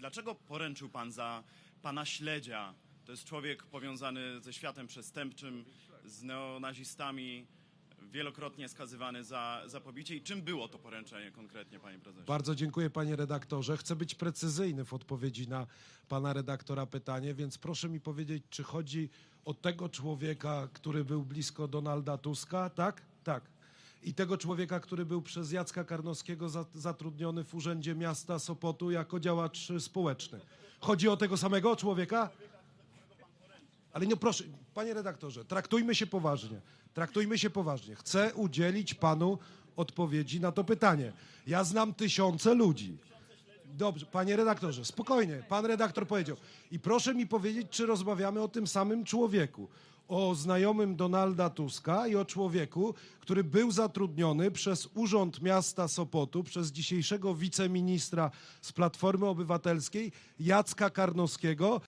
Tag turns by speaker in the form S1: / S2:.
S1: Dlaczego poręczył pan za pana śledzia? To jest człowiek powiązany ze światem przestępczym, z neonazistami, wielokrotnie skazywany za, za pobicie. I czym było to poręczenie konkretnie, panie prezesie?
S2: Bardzo dziękuję panie redaktorze. Chcę być precyzyjny w odpowiedzi na pana redaktora pytanie, więc proszę mi powiedzieć, czy chodzi o tego człowieka, który był blisko Donalda Tuska, tak? Tak. I tego człowieka, który był przez Jacka Karnowskiego za- zatrudniony w Urzędzie Miasta Sopotu jako działacz społeczny. Chodzi o tego samego człowieka? Ale nie proszę, panie redaktorze, traktujmy się poważnie. Traktujmy się poważnie. Chcę udzielić panu odpowiedzi na to pytanie. Ja znam tysiące ludzi. Dobrze, panie redaktorze, spokojnie. Pan redaktor powiedział. I proszę mi powiedzieć, czy rozmawiamy o tym samym człowieku. O znajomym Donalda Tuska i o człowieku, który był zatrudniony przez Urząd Miasta Sopotu, przez dzisiejszego wiceministra z Platformy Obywatelskiej, Jacka Karnowskiego,